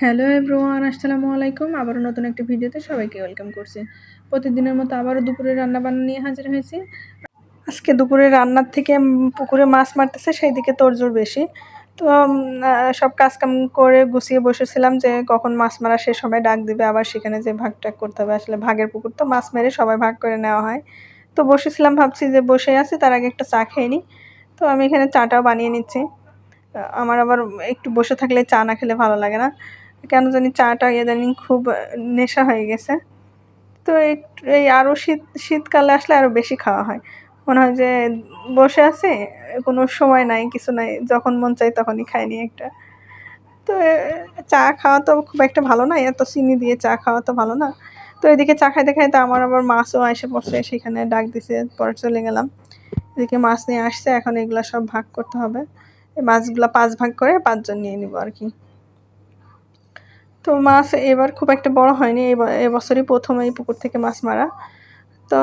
Hello everyone, আসসালামু আলাইকুম। আবারও নতুন একটি ভিডিওতে সবাইকে ওয়েলকাম করছি। প্রতিদিনের মতো আবারও দুপুরে রান্না বান্না নিয়ে হাজির হয়েছি। আজকে দুপুরে রান্নার থেকে পুকুরে মাছ মারতেছে সেই দিকে তোড়জোড় বেশি। তো সব কাজকাম করে গুছিয়ে বসেছিলাম যে কখন মাছ মারা সে হবে ডাক দিবে, আবার সেখানে যে ভাগ টাগ করতে হবে। আসলে ভাগের পুকুর তো মাছ মেরে সবাই ভাগ করে নেওয়া হয়। তো বসেছিলাম, ভাবছি যে বসে আছি, তার আগে একটা চা খেয়ে নিই তো আমি এখানে চাটাও বানিয়ে নিচ্ছি। আমার আবার একটু বসে থাকলে চা না খেলে ভালো লাগে না। কেন জানি চাটা ইদানিং খুব নেশা হয়ে গেছে। তো এই আরও শীত, শীতকালে আসলে আরও বেশি খাওয়া হয়। মনে হয় যে বসে আছে, কোনো সময় নাই, কিছু নাই, যখন মন চাই তখনই খাইনি একটা। তো চা খাওয়া তো খুব একটা ভালো না, এত চিনি দিয়ে চা খাওয়া তো ভালো না। তো এদিকে চা খাইতে খাইতে আমার আবার মাছও এসে পড়ছে, সেখানে ডাক দিছে, পরে চলে গেলাম। এদিকে মাছ নিয়ে আসছে, এখন এগুলো সব ভাগ করতে হবে। এই মাছগুলো পাঁচ ভাগ করে পাঁচজন নিয়ে নিব আর কি। তো মাছ এবার খুব একটা বড় হয়নি। এবছরই প্রথম এই পুকুর থেকে মাছ মারা। তো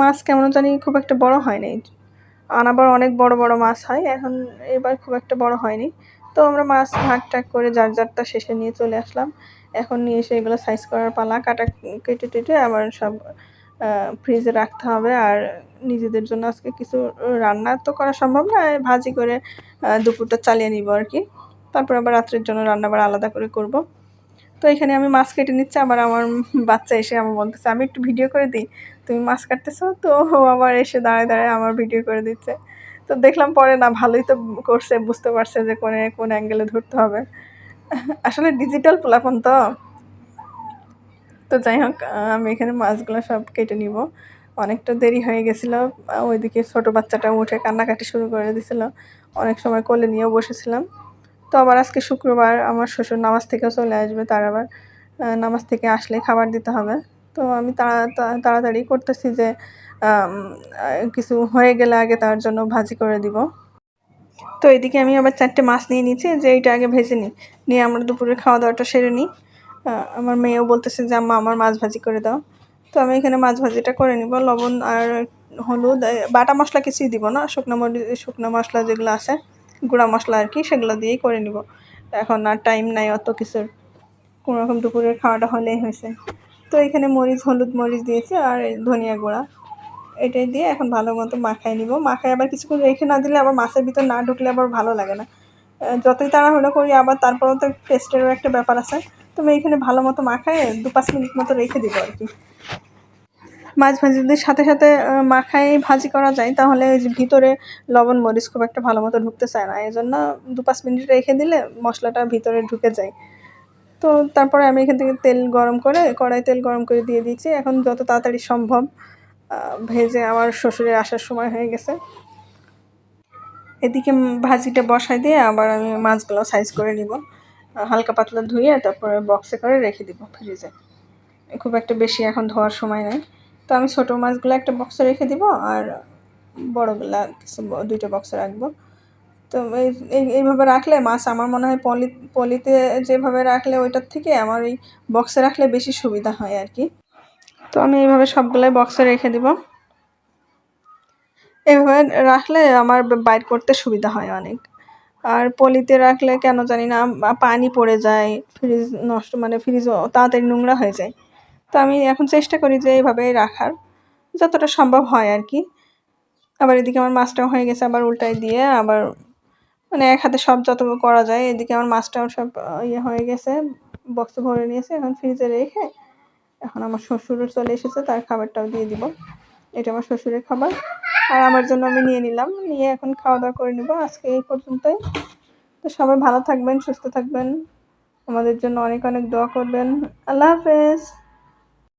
মাছ কেমন জানি খুব একটা বড় হয়নি। আনাবার অনেক বড় বড় মাছ হয়। এখন এবার খুব একটা বড় হয়নি। তো আমরা মাছ ভাগ টাক করে যার যারটা শেষে নিয়ে চলে আসলাম। এখন নিয়ে এসে এগুলো সাইজ করার পালা। কাটা, কেটে টেটে আবার সব ফ্রিজে রাখতে হবে। আর নিজেদের জন্য আজকে কিছু রান্না তো করা সম্ভব না। ভাজি করে দুপুরটা চালিয়ে নিব আর কি। তারপর আবার রাত্রের জন্য রান্না আবার আলাদা করে করব। তো এখানে আমি মাছ কেটে নিচ্ছি, আবার আমার বাচ্চা এসে আমার বলতেছে, আমি একটু ভিডিও করে দিই, তুমি মাছ কাটতেছো? তো আবার এসে দাঁড়ায় দাঁড়ায় আমার ভিডিও করে দিচ্ছে। তো দেখলাম পরে না, ভালোই তো করছে, বুঝতে পারছে যে কোনে, কোন অ্যাঙ্গেলে ধরতে হবে। আসলে ডিজিটাল প্লাফন তো। তো যাই হোক আমি এখানে মাছগুলো সব কেটে নিব। অনেকটা দেরি হয়ে গেছিল ওইদিকে ছোটো বাচ্চাটা উঠে কান্নাকাটি শুরু করে দিছিল। অনেক সময় কোলে নিয়েও বসেছিলাম। তো আবার আজকে শুক্রবার আমার শ্বশুর নামাজ থেকেও চলে আসবে, তার আবার নামাজ থেকে আসলে খাবার দিতে হবে। তো আমি তাড়া তাড়াতাড়ি করতেছি যে কিছু হয়ে গেলে আগে তার জন্য ভাজি করে দিব। তো এদিকে আমি আবার চারটে মাছ নিয়ে নিচ্ছি যে এইটা আগে ভেজে নিই। নিয়ে আমরা দুপুরে খাওয়া দাওয়াটা সেরে নিই। আমার মেয়েও বলতেছে যে, আম্মা, আমার মাছ ভাজি করে দাও। তো আমি এখানে মাছ ভাজিটা করে নিব, লবণ আর হলুদ বাটা মশলা কিছুই দিব না, শুকনো মরিচ শুকনো মশলা যেগুলো আছে। গুঁড়া মশলা আর কি, সেগুলো দিয়েই করে নিব। এখন আর টাইম নাই অত কিছুর। কোনো রকম দুপুরের খাওয়াটা হলেই হয়েছে। তো এখানে মরিচ, হলুদ মরিচ দিয়েছি আর ধনিয়া গুঁড়া। এটাই দিয়ে এখন ভালো মতো মাখাই নিব। মাখাই আবার কিছুক্ষণ রেখে না দিলে আবার মাছের ভিতর না ঢুকলে আবার ভালো লাগে না। যতই তাড়াহুড়ো করি আবার তারপরেও তো টেস্টেরও একটা ব্যাপার আছে। তো আমি এখানে ভালো মতো মাখায় দু পাঁচ মিনিট মতো রেখে দিব আর কি। মাছ ভাজিদের সাথে সাথে মাখাই ভাজি করা যায়, তাহলে ওই ভিতরে লবণ, মরিচ খুব একটা ভালো মতো ঢুকতে চায় না। এই জন্য দু পাঁচ মিনিট রেখে দিলে মশলাটা ভিতরে ঢুকে যায়। তো তারপরে আমি এখান থেকে তেল গরম করে, কড়াই তেল গরম করে দিয়ে দিয়েছি। এখন যত তাড়াতাড়ি সম্ভব ভেজে আমার শ্বশুরের আসার সময় হয়ে গেছে। এদিকে ভাজিটা বসাই দিয়ে আবার আমি মাছগুলো সাইজ করে নিব। হালকা পাতলা ধুয়ে তারপরে বক্সে করে রেখে দিব ফ্রিজে খুব একটা বেশি এখন ধোয়ার সময় নেই। তো আমি ছোটো মাছগুলো একটা বক্সে রেখে দিব আর বড়গুলা কিছু দুইটা বক্সে রাখব। তো এই- এইভাবে রাখলে মাছ আমার মনে হয় পলি, পলিতে যেভাবে রাখলে ওইটার থেকে আমার এই বক্সে রাখলে বেশি সুবিধা হয় আর কি। তো আমি এইভাবে সবগুলাই বক্সে রেখে দিব। এভাবে রাখলে আমার বাইর করতে সুবিধা হয় অনেক। আর পলিতে রাখলে কেন জানি না পানি পড়ে যায় ফ্রিজ নষ্ট মানে ফ্রিজ তাড়াতাড়ি নোংরা হয়ে যায়। তো আমি এখন চেষ্টা করি যে এইভাবে রাখার, যতটা সম্ভব হয় আর কি। আবার এদিকে আমার মাছটাও হয়ে গেছে আবার উল্টাই দিয়ে আবার মানে এক হাতে সব যত করা যায়, এদিকে আমার মাছটাও সব ইয়ে হয়ে গেছে বক্সে ভরে নিয়েছে, এখন ফ্রিজে রেখে এখন আমার শ্বশুরও চলে এসেছে, তার খাবারটাও দিয়ে দিব। এটা আমার শ্বশুরের খাবার। আর আমার জন্য আমি নিয়ে নিলাম, নিয়ে এখন খাওয়া দাওয়া করে নিব। আজকে এই পর্যন্তই। তো সবাই ভালো থাকবেন, সুস্থ থাকবেন। আমাদের জন্য অনেক অনেক দোয়া করবেন। আল্লাহ হাফেজ।